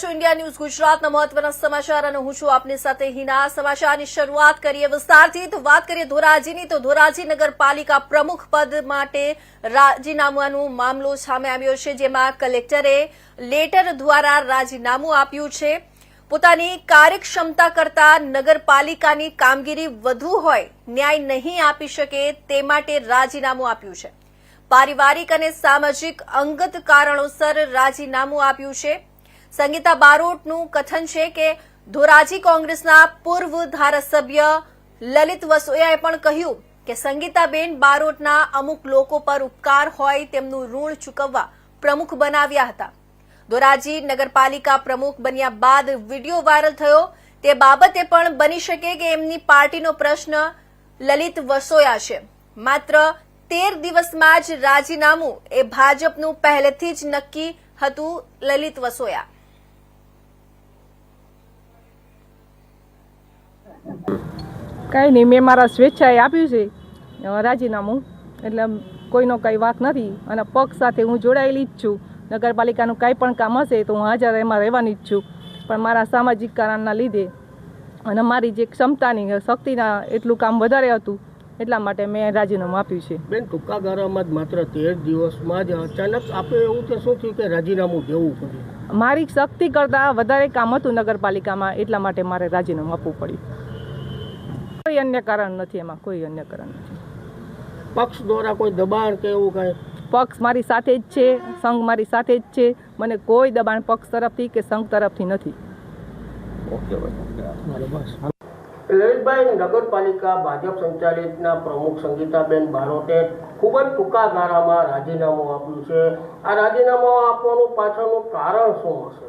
છો India news ગુજરાતના મહત્વના સમાચાર અને હું છું આપની સાથે હિના. સમાચારની શરૂઆત કરીએ વિસ્તારથી. તો વાત કરીએ ધોરાજીની. તો ધોરાજી નગરપાલિકા પ્રમુખ પદ માટે રાજીનામાનો મામલો સામે આવ્યો છે, જેમાં કલેક્ટરે લેટર દ્વારા રાજીનામું આપ્યું છે. પોતાની કાર્યક્ષમતા કરતા નગરપાલિકાની કામગીરી વધુ હોય, ન્યાય નહીં આપી શકે તે માટે રાજીનામું આપ્યું છે. પારિવારિક અને સામાજિક અંગત કારણોસર રાજીનામું આપ્યું છે. સંગીતા બારોટનું કથન છે કે ધોરાજી કોંગ્રેસના પૂર્વ ધારાસભ્ય લલિત વસોયાએ પણ કહ્યું કે સંગીતાબેન બારોટના અમુક લોકો પર ઉપકાર હોય તેમનું ઋણ ચૂકવવા પ્રમુખ બનાવ્યા હતા. ધોરાજી નગરપાલિકા પ્રમુખ બન્યા બાદ વીડિયો વાયરલ થયો. તે બાબતે પણ બની શકે કે એમની પાર્ટીનો પ્રશ્ન લલિત વસોયા છે. માત્ર તેર દિવસમાં જ રાજીનામું એ ભાજપનું પહેલેથી જ નક્કી હતું લલિત વસોયા. કાંઈ નહીં મેં મારા સ્વેચ્છાએ આપ્યું છે. રાજીનામું. એટલે કોઈનો કંઈ વાત નથી અને પક્ષ સાથે હું જોડાયેલી જ છું. નગરપાલિકાનું કાંઈ પણ કામ હશે તો હું હાજર એમાં રહેવાની જ છું. પણ મારા સામાજિક કારણના લીધે અને મારી જે ક્ષમતાની શક્તિના એટલું કામ વધારે હતું એટલા માટે મેં રાજીનામું આપ્યું છે. બેન ટૂંકા ગાળામાં જ માત્ર તેર દિવસમાં જ અચાનક આપણે એવું કે શું થયું કે રાજીનામું દેવું પડ્યું? મારી શક્તિ કરતાં વધારે કામ હતું નગરપાલિકામાં એટલા માટે મારે રાજીનામું આપવું પડ્યું. કોઈ અન્ય કારણ નથી એમાં કોઈ અન્ય કારણ નથી. પક્ષ દ્વારા કોઈ દબાણ કે એવું કાંઈ? પક્ષ મારી સાથે જ છે સંઘ મારી સાથે જ છે મને કોઈ દબાણ પક્ષ તરફથી કે સંઘ તરફથી નથી. લલિતભાઈ નગરપાલિકા ભાજપ સંચાલિતના પ્રમુખ સંગીતાબેન બારોટે ખૂબ જ ટૂંકા ગાળામાં રાજીનામું આપ્યું છે. આ રાજીનામું આપવાનું પાછળનું કારણ શું હશે?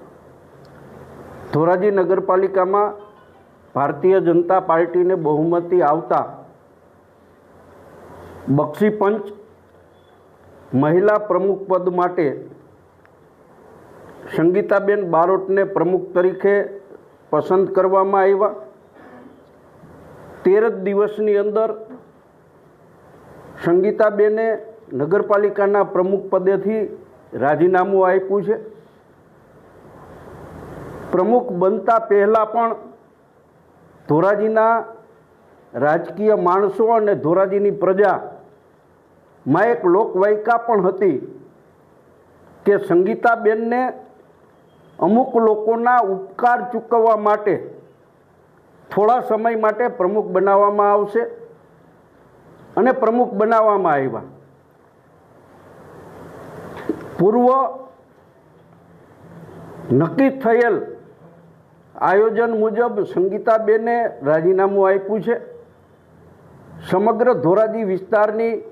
ધોરાજી નગરપાલિકામાં ભારતીય જનતા પાર્ટીને બહુમતી આવતા બક્ષી પંચ મહિલા પ્રમુખ પદ માટે સંગીતાબેન બારોટને પ્રમુખ તરીકે પસંદ કરવામાં આવ્યા. તેર જ દિવસની અંદર સંગીતાબેને નગરપાલિકાના પ્રમુખ પદેથી રાજીનામું આપ્યું છે. પ્રમુખ બનતા પહેલાં પણ ધોરાજીના રાજકીય માણસો અને ધોરાજીની પ્રજામાં એક લોકવાયકા પણ હતી કે સંગીતાબેનને અમુક લોકોના ઉપકાર ચૂકવવા માટે થોડા સમય માટે પ્રમુખ બનાવવામાં આવશે અને પ્રમુખ બનાવવામાં આવ્યા. પૂર્વ નક્કી થયેલ આયોજન મુજબ સંગીતાબેને રાજીનામું આપ્યું છે. સમગ્ર ધોરાજી વિસ્તારની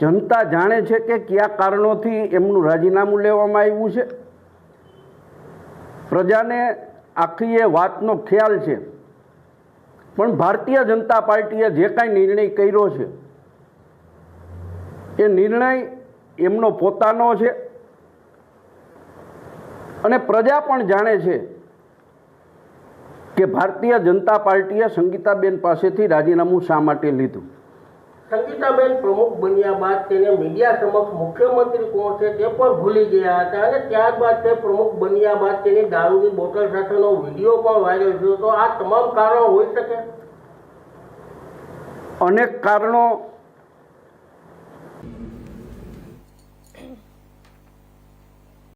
જનતા જાણે છે કે કયા કારણોથી એમનું રાજીનામું લેવામાં આવ્યું છે. પ્રજાને આખી એ વાતનો ખ્યાલ છે. પણ ભારતીય જનતા પાર્ટીએ જે કાંઈ નિર્ણય કર્યો છે, એ નિર્ણય એમનો પોતાનો છે. અને પ્રજા પણ જાણે છે કે ભારતીય જનતા પાર્ટીએ સંગીતાબેન પાસેથી રાજીનામું શા માટે લીધું? સંગીતાબેન પ્રમુખ બન્યા બાદ તેને મીડિયા સમક્ષ મુખ્યમંત્રી કોણ છે તે પણ ભૂલી ગયા હતા અને ત્યારબાદ તે પ્રમુખ બન્યા બાદ તેની દારૂની બોટલ સાથેનો વીડિયો પણ વાયરલ થયો તો આ તમામ કારણો હોઈ શકે? અનેક કારણો